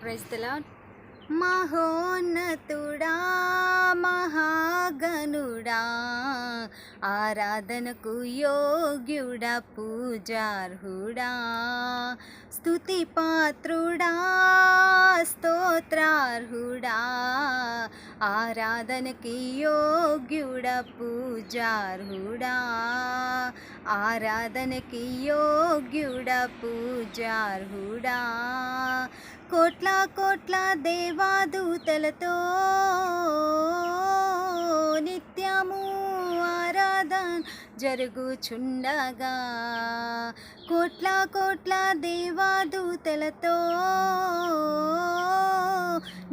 Praise తెలా మహోన్నతుడా మహాగనుడా ఆరాధనకు యోగ్యుడా పూజార్హుడా స్థుతి పాత్రుడా స్తోత్రార్హుడా ఆరాధనకి యోగ్యుడా పూజార్హుడా ఆరాధనకి యోగ్యుడా పూజార్హుడా కోట్ల కోట్ల దేవాదూతలతో నిత్యము ఆరాధన జరుగుచుండగా. కోట్ల కోట్ల దేవాదూతలతో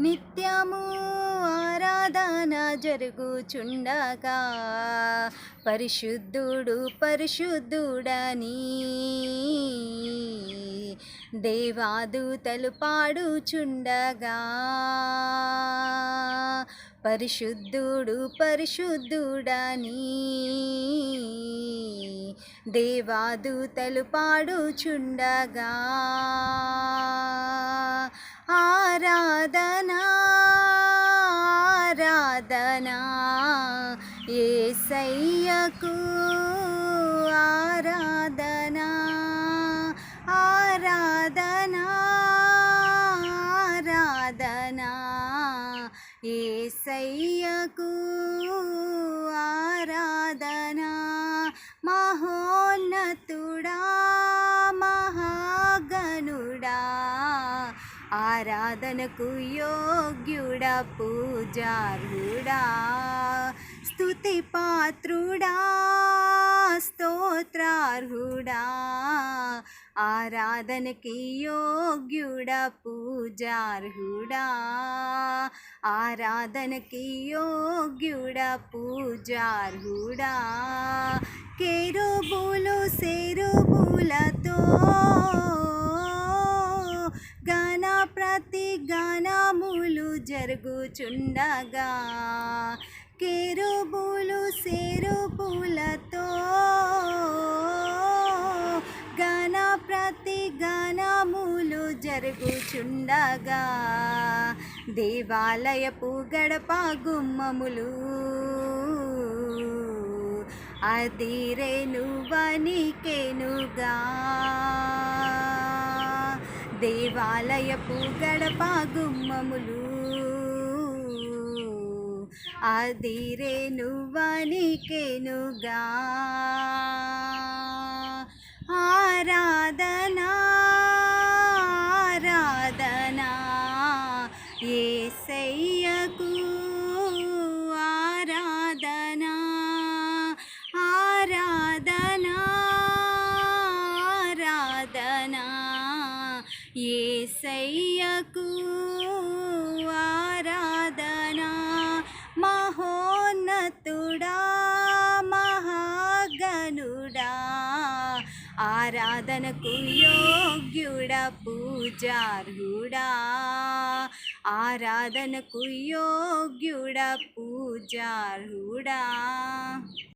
నిత్యము ఆరాధన జరుగుచుండగా. పరిశుద్ధుడు పరిశుద్ధుడని దేవాదూతలు పాడుచుండగా. పరిశుద్ధుడు పరిశుద్ధుడని దేవాదూతలు పాడుచుండగా. ఆరాధన ఆరాధనా ఏసయ్యకు ఆరాధనా ఆరాధనా ఆరాధనా. ఏసయ్యకు ఆరాధనా మహోన్నతుడా మహాగనుడా. ఆరాధనకు యోగ్యుడ పూజారుడా స్తుతి పాత్రుడా స్తోత్రార్హుడా ఆరాధనకి యోగ్యుడా పూజార్హుడా ఆరాధనకి యోగ్యుడా పూజార్హుడా. కేరుబులు సెరుబులతో గాన ప్రతి గానములు జరుగుచుండగా కెరుబులు సేరుబులతో గాన ప్రతి గానములు జరుగుచుండగా. దేవాలయపు గడప గుమ్మములు అదిరేను వనికెనుగా దేవాలయపు గడప గుమ్మములు అదిరేను వనికెనుగా ఆరాధనా ఆరాధనా ఏసయ్యకు ఆరాధనా ఆరాధనా ఆరాధనా ఏసయ్యకు మహాగనుడా ఆరాధనకు యోగ్యుడ? పూజార్హుడా? ఆరాధనకు యోగ్యుడ? పూజార్హుడా?